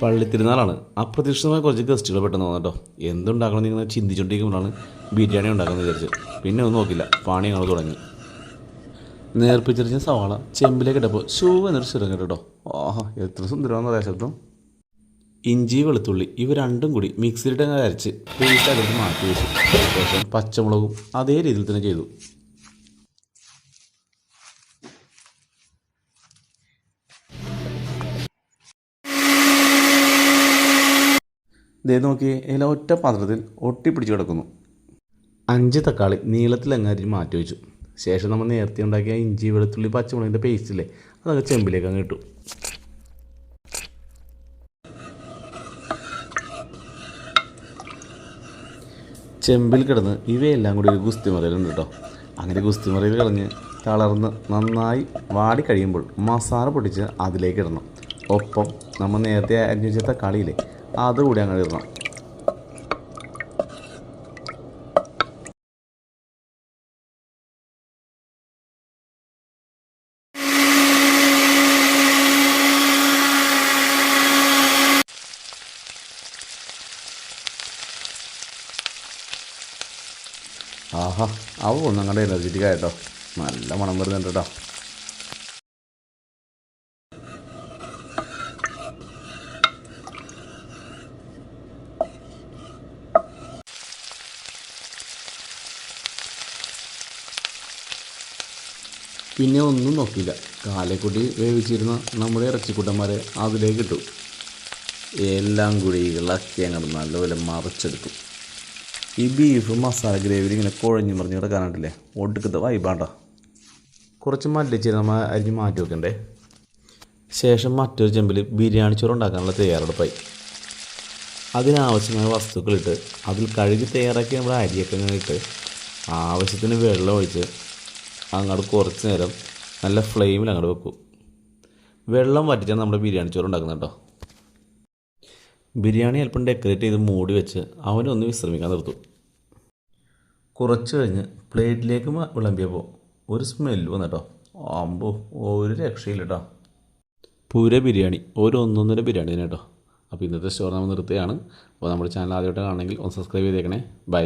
പള്ളിത്തിരുന്നാളാണ് അപ്രതീക്ഷിതമായ കുറച്ച് ഗസ്റ്റുകൾ പെട്ടെന്ന് വന്നു കേട്ടോ എന്തുണ്ടാക്കണം നിങ്ങൾ ചിന്തിച്ചുകൊണ്ടിരിക്കുമ്പോഴാണ് ബിരിയാണി ഉണ്ടാക്കുന്നത് വിചാരിച്ച്. പിന്നെ ഒന്നും നോക്കില്ല. പാണി ഞങ്ങൾ തുടങ്ങി. നേർപ്പിച്ചെറിഞ്ഞ സവാള ചെമ്പിലേക്ക് ഇട്ടപ്പോൾ ഷൂ എന്നൊരു സ്വരം കേട്ടോ ആഹാ എത്ര സുന്ദരമാണെന്ന് പറയാ ശബ്ദം? ഇഞ്ചി വെളുത്തുള്ളി ഇവ രണ്ടും കൂടി മിക്സിയിലിട്ട് അരച്ച് പേസ്റ്റ് അതിലേക്ക് മാറ്റി വെച്ചു. ശേഷം പച്ചമുളകും അതേ രീതിയിൽ തന്നെ ചെയ്തു. ദേ നോക്കി ഇല ഒറ്റ പാത്രത്തിൽ ഒട്ടിപ്പിടിച്ച് കിടക്കുന്നു. അഞ്ച് തക്കാളി നീളത്തിൽ അങ്ങ് മാറ്റി വെച്ചു. ശേഷം നമ്മൾ നേരത്തെ ഉണ്ടാക്കിയ ഇഞ്ചി വെളുത്തുള്ളി പച്ചമുളകിന്റെ പേസ്റ്റില്ലേ അതൊക്കെ ചെമ്പിലേക്ക് അങ്ങ് ഇട്ടു. ചെമ്പിൽ കിടന്ന് ഇവയെല്ലാം കൂടി ഒരു ഗുസ്തി മറയിലുണ്ട് കേട്ടോ. അങ്ങനെ ഗുസ്തി മറയിൽ കളഞ്ഞ് തളർന്ന് നന്നായി വാടി കഴിയുമ്പോൾ മസാല പൊട്ടിച്ച് അതിലേക്ക് ഇടണം. ഒപ്പം നമ്മൾ നേരത്തെ അന്വേഷിച്ച കളിയില്ലേ? അതുകൂടി അങ്ങനെ ഇടണം ആഹാ അവ ഒന്നും അങ്ങോട്ട് നല്ല മണം വരുന്നുണ്ട് കേട്ടോ. പിന്നെ ഒന്നും നോക്കിയില്ല. കാലക്കുട്ടി വേവിച്ചിരുന്ന നമ്മുടെ ഇറച്ചിക്കുട്ടന്മാരെ അതിലേക്ക് ഇട്ടു. എല്ലാം കൂടി ഇളക്കി അങ്ങോട്ട് നല്ലപോലെ മറിച്ചെടുത്തു. ഈ ബീഫ് മസാല ഗ്രേവി ഇങ്ങനെ കുഴഞ്ഞു മറിഞ്ഞ് കിടക്കാനായിട്ടില്ലേ ഒടുക്കത്തെ വൈബാണ്ട കുറച്ച് മല്ലിച്ചീര നമ്മൾ അരിഞ്ഞ് മാറ്റി വെക്കണ്ടേ? ശേഷം മറ്റൊരു ചെമ്പിൽ ബിരിയാണി ചോറ് ഉണ്ടാക്കാനുള്ള തയ്യാറെടുപ്പായി. അതിനാവശ്യമായ വസ്തുക്കളിട്ട് അതിൽ കഴുകി തയ്യാറാക്കി നമ്മുടെ അരിയൊക്കെ ഇട്ട് ആവശ്യത്തിന് വെള്ളം ഒഴിച്ച് അങ്ങോട്ട് കുറച്ച് നേരം നല്ല ഫ്ലെയിമിൽ അങ്ങോട്ട് വെക്കും. വെള്ളം വറ്റിച്ചാണ് നമ്മുടെ ബിരിയാണി ചോറ് ഉണ്ടാക്കുന്നത് കേട്ടോ ബിരിയാണി അല്പം ഡെക്കറേറ്റ് ചെയ്ത് മൂടി വെച്ച് അവനൊന്ന് വിശ്രമിക്കാൻ നിർത്തും. കുറച്ച് കഴിഞ്ഞ് പ്ലേറ്റിലേക്ക് വിളമ്പിയപ്പോൾ ഒരു സ്മെല്ല് വന്നു കേട്ടോ അമ്പോ ഒരു രക്ഷയില്ല കേട്ടോ പൂര ബിരിയാണി ഒരു ഒന്നൊന്നര ബിരിയാണി തന്നെ കേട്ടോ അപ്പോൾ ഇന്നത്തെ സ്റ്റോർ നമ്മൾ നിർത്തുകയാണ്. അപ്പോൾ നമ്മുടെ ചാനൽ ആദ്യമായിട്ട് കാണണമെങ്കിൽ ഒന്ന് സബ്സ്ക്രൈബ് ചെയ്തേക്കണേ. ബൈ